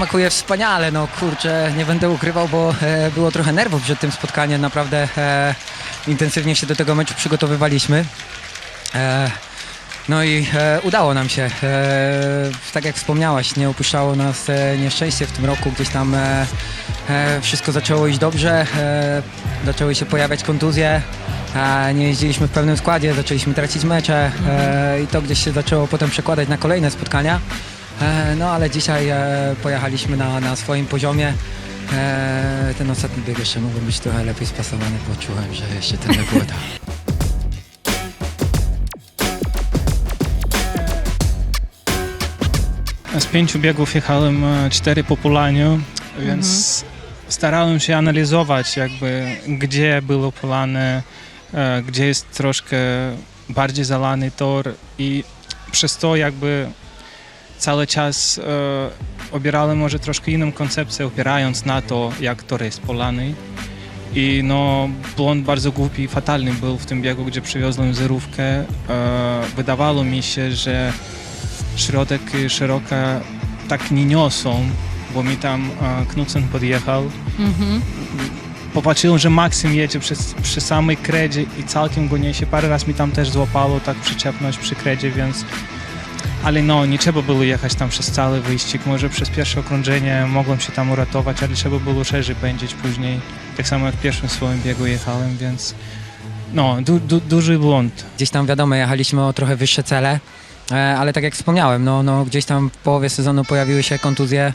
smakuje wspaniale, no kurczę, nie będę ukrywał, bo e, było trochę nerwów przed tym spotkaniem, naprawdę e, intensywnie się do tego meczu przygotowywaliśmy. E, no i e, udało nam się. E, tak jak wspomniałaś, nie opuszczało nas e, nieszczęście w tym roku. Gdzieś tam e, e, wszystko zaczęło iść dobrze. E, zaczęły się pojawiać kontuzje. E, nie jeździliśmy w pełnym składzie, zaczęliśmy tracić mecze e, i to gdzieś się zaczęło potem przekładać na kolejne spotkania. E, no ale dzisiaj e, pojechaliśmy na, na swoim poziomie. E, ten ostatni bieg jeszcze mógł być trochę lepiej spasowany, bo czułem, że jeszcze tyle było tam. Z pięciu biegów jechałem cztery po polaniu, więc starałem się analizować jakby gdzie było polane, gdzie jest troszkę bardziej zalany tor i przez to jakby cały czas e, obierałem może troszkę inną koncepcję, opierając na to, jak tor jest polany. I no, błąd bardzo głupi i fatalny był w tym biegu, gdzie przywiozłem zerówkę. E, wydawało mi się, że środek i szeroka tak nie niosą, bo mi tam e, Knudsen podjechał. Mhm. Popatrzyłem, że Maksym jedzie przy, przy samej kredzie i całkiem go niesie. Parę razy mi tam też złapało tak przyczepność przy kredzie, więc... Ale no, nie trzeba było jechać tam przez cały wyścig. Może przez pierwsze okrążenie mogłem się tam uratować, ale trzeba było szerzej pędzić później. Tak samo jak w pierwszym swoim biegu jechałem, więc... No, du, du, duży błąd. Gdzieś tam wiadomo, jechaliśmy o trochę wyższe cele, e, ale tak jak wspomniałem, no, no, gdzieś tam w połowie sezonu pojawiły się kontuzje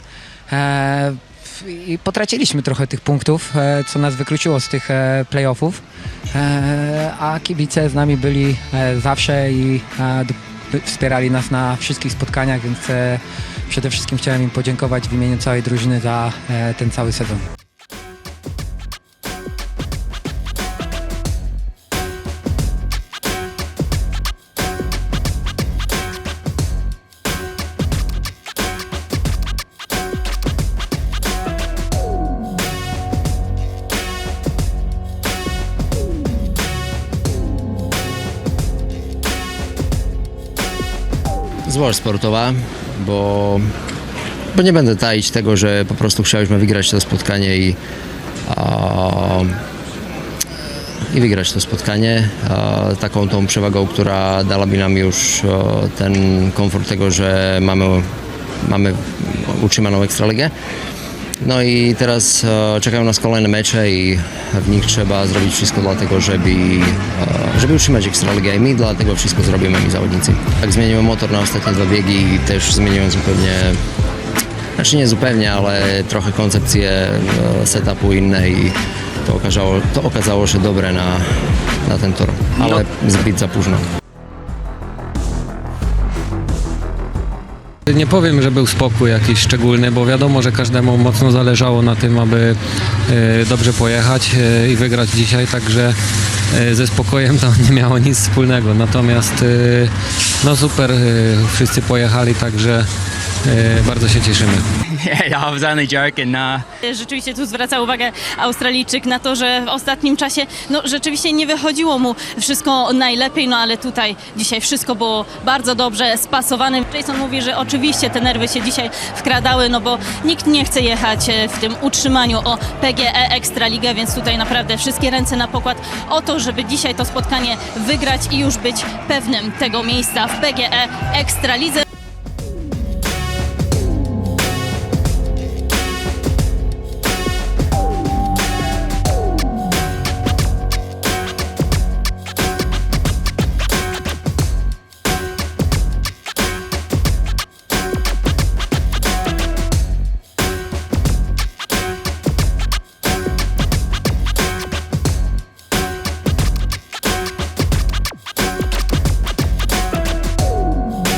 e, i potraciliśmy trochę tych punktów, e, co nas wykluczyło z tych e, playoffów, e, a kibice z nami byli e, zawsze i wspierali nas na wszystkich spotkaniach, więc e, przede wszystkim chciałem im podziękować w imieniu całej drużyny za e, ten cały sezon. Złość sportowa, bo, bo nie będę taić tego, że po prostu chcieliśmy wygrać to spotkanie i, i wygrać to spotkanie taką tą przewagą, która dałaby nam już ten komfort tego, że mamy, mamy utrzymaną Ekstraligę. No i teraz e, czekają nas kolejne mecze i w nich trzeba zrobić wszystko dla tego, żeby, e, żeby utrzymać Ekstraligę i my dlatego wszystko zrobimy my zawodnicy. Tak zmieniłem motor na ostatnie dwa biegi i też zmieniłem zupełnie, znaczy nie zupełnie, ale trochę koncepcję e, setupu inne i to okazało, to okazało się dobre na, na ten tor, ale zbyt za późno. Nie powiem, że był spokój jakiś szczególny, bo wiadomo, że każdemu mocno zależało na tym, aby e, dobrze pojechać e, i wygrać dzisiaj, także e, ze spokojem to nie miało nic wspólnego. Natomiast no super, wszyscy pojechali, także bardzo się cieszymy. I was only joking. Rzeczywiście tu zwraca uwagę Australijczyk na to, że w ostatnim czasie no, rzeczywiście nie wychodziło mu wszystko najlepiej, no ale tutaj dzisiaj wszystko było bardzo dobrze spasowane. Jason mówi, że oczywiście te nerwy się dzisiaj wkradały, no bo nikt nie chce jechać e, w tym utrzymaniu o PGE Ekstraligę, więc tutaj naprawdę wszystkie ręce na pokład o to, żeby dzisiaj to spotkanie wygrać i już być pewnym tego miejsca w PGE Ekstralidze.